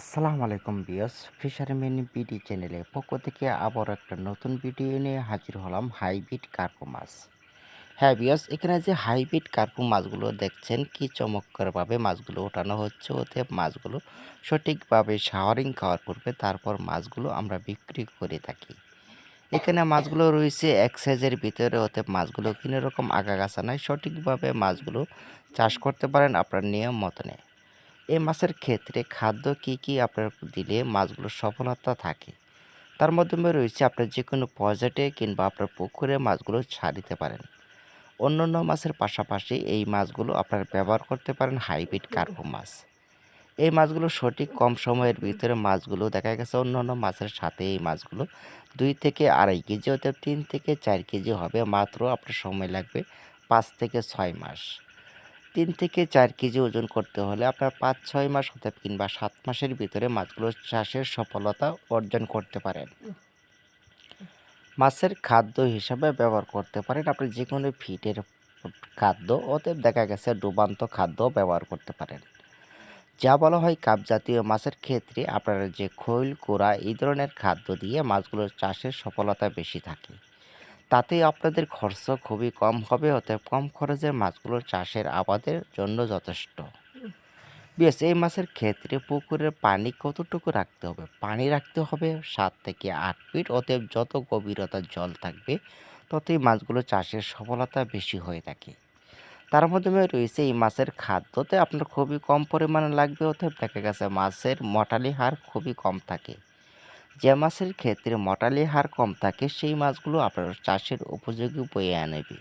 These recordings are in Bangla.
আসসালামু আলাইকুম বিয়স ফিশারম্যান বিডি চ্যানেলে পক্ষ থেকে আবার একটা নতুন ভিডিও নিয়ে হাজির হলাম হাইব্রিড কার্পু মাছ। হ্যাঁ বিয়স এখানে যে হাইব্রিড কার্পু মাছগুলো দেখছেন, কি চমৎকারভাবে মাছগুলো ওঠানো হচ্ছে, ওতে মাছগুলো সঠিকভাবে শাওয়ারিং খাওয়ার পূর্বে তারপর মাছগুলো আমরা বিক্রি করে থাকি। এখানে মাছগুলো রয়েছে এক সাইজের ভিতরে, ওতে মাছগুলো কোনো রকম আগাগাছা নাই, সঠিকভাবে মাছগুলো চাষ করতে পারেন আপনার নিয়ম মতনে। এই মাছের ক্ষেত্রে খাদ্য কি কি আপনার দিলে মাছগুলোর সফলতা থাকে? তার মাধ্যমে রয়েছে আপনার যে কোনো পজেটে কিংবা আপনার পুকুরে মাছগুলো ছাড়িতে পারেন। অন্যান্য মাছের পাশাপাশি এই মাছগুলো আপনার ব্যবহার করতে পারেন হাইব্রিড কার্পো মাছ। এই মাছগুলো সঠিক কম সময়ের ভিতরে মাছগুলো, দেখা গেছে অন্যান্য মাছের সাথে এই মাছগুলো দুই থেকে আড়াই কেজি হতে তিন থেকে চার কেজি হবে। মাত্র আপনার সময় লাগবে পাঁচ থেকে ছয় মাস। তিন থেকে চার কেজি ওজন করতে হলে আপনার পাঁচ, ছয় মাস হতে কিংবা সাত মাসের ভিতরে মাছগুলো চাষের সফলতা অর্জন করতে পারেন। মাছের খাদ্য হিসাবে ব্যবহার করতে পারেন। আপনি যে কোনো ফিটের খাদ্য, অতএব দেখা গেছে ডুবান্ত খাদ্য ব্যবহার করতে পারেন। যা বলা হয় কাপ জাতীয় মাছের ক্ষেত্রে আপনারা যে খৈল, কোড়া এই ধরনের খাদ্য দিয়ে মাছগুলোর চাষের সফলতা বেশি থাকে। তাতে আপনাদের খরচ খুবই কম হবে, অতএব কম খরচে মাছগুলো চাষের আবাদের জন্য যথেষ্ট। বেশ, এই মাছের ক্ষেত্রে পুকুরের পানি কতটুকু রাখতে হবে? পানি রাখতে হবে সাত থেকে আট ফিট, অতএব যত গভীরতার জল থাকবে, ততই মাছগুলো চাষের সফলতা বেশি হয়ে থাকে। তার মাধ্যমে রয়েছে এই মাছের খাদ্যতে আপনার খুবই কম পরিমাণে লাগবে, অতএব দেখা গেছে মাছের মটালি হার খুবই কম থাকে। যে মাছের ক্ষেত্রে মটালি হার কম থাকে, সেই মাছগুলো আপনার চাষের উপযোগী বয়ে আনবে।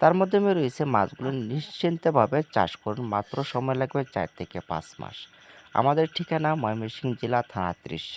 তার মাধ্যমে রয়েছে মাছগুলো নিশ্চিন্তভাবে চাষ করুন, মাত্র সময় লাগবে চার থেকে পাঁচ মাস। আমাদের ঠিকানা ময়মনসিংহ জেলা, থানা ত্রিশ।